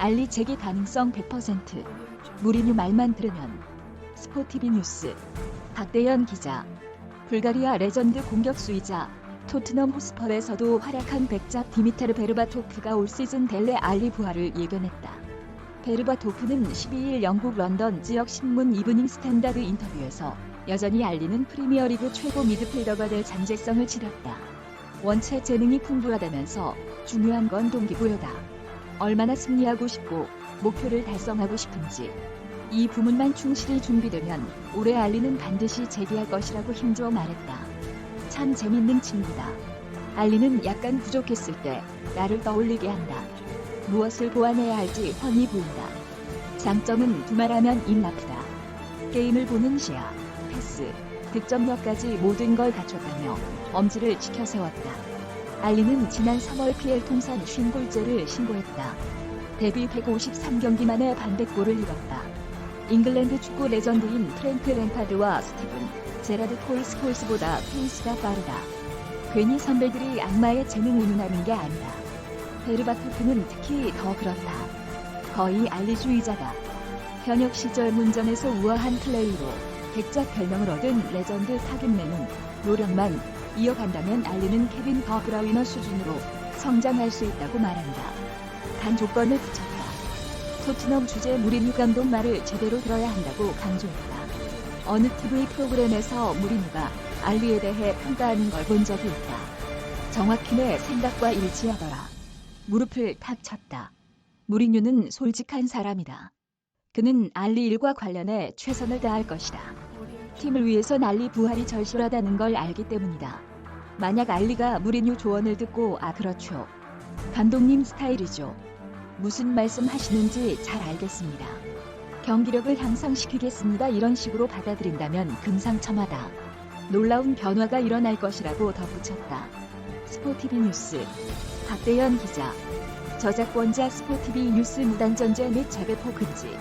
알리 재기 가능성 100%. 무리뉴 말만 들으면. 스포티비 뉴스. 박대현 기자. 불가리아 레전드 공격수이자 토트넘 호스퍼에서도 활약한 백작 디미타르 베르바토프가 올 시즌 델레 알리 부활을 예견했다. 베르바토프는 12일 영국 런던 지역 신문 이브닝 스탠다드 인터뷰에서 여전히 알리는 프리미어리그 최고 미드필더가 될 잠재성을 치렀다. 원체 재능이 풍부하다면서 중요한 건 동기부여다. 얼마나 승리하고 싶고 목표를 달성하고 싶은지 이 부문만 충실히 준비되면 올해 알리는 반드시 재기할 것이라고 힘주어 말했다. 참 재밌는 친구다. 알리는 약간 부족했을 때 나를 떠올리게 한다. 무엇을 보완해야 할지 훤히 보인다. 장점은 두말하면 입나프다. 게임을 보는 시야, 패스, 득점력까지 모든 걸 갖췄다며 엄지를 지켜 세웠다. 알리는 지난 3월 PL 통산 50골째를 신고했다. 데뷔 153경기 만에 반백골을 이뤘다. 잉글랜드 축구 레전드인 프랭크 램파드와 스티븐, 제라드 폴 스콜스보다 페이스가 빠르다. 괜히 선배들이 악마의 재능 운운하는 게 아니다. 베르바토프는 특히 더 그렇다. 거의 알리주의자다. 현역 시절 문전에서 우아한 플레이로 백작 별명을 얻은 레전드 타겟맨은 노력만 이어간다면 알리는 케빈 더 브라위너 수준으로 성장할 수 있다고 말한다. 단 조건을 붙였다. 토트넘 주재 무리뉴 감독 말을 제대로 들어야 한다고 강조했다. 어느 TV 프로그램에서 무리뉴가 알리에 대해 평가하는 걸 본 적이 있다. 정확히 내 생각과 일치하더라. 무릎을 탁 쳤다. 무리뉴는 솔직한 사람이다. 그는 알리 일과 관련해 최선을 다할 것이다. 팀을 위해서 알리 부활이 절실하다는 걸 알기 때문이다. 만약 알리가 무리뉴 조언을 듣고 아 그렇죠. 감독님 스타일이죠. 무슨 말씀 하시는지 잘 알겠습니다. 경기력을 향상시키겠습니다. 이런 식으로 받아들인다면 금상첨화다. 놀라운 변화가 일어날 것이라고 덧붙였다. 스포티비 뉴스 박대현 기자 저작권자 스포티비 뉴스 무단전제 및 재배포 금지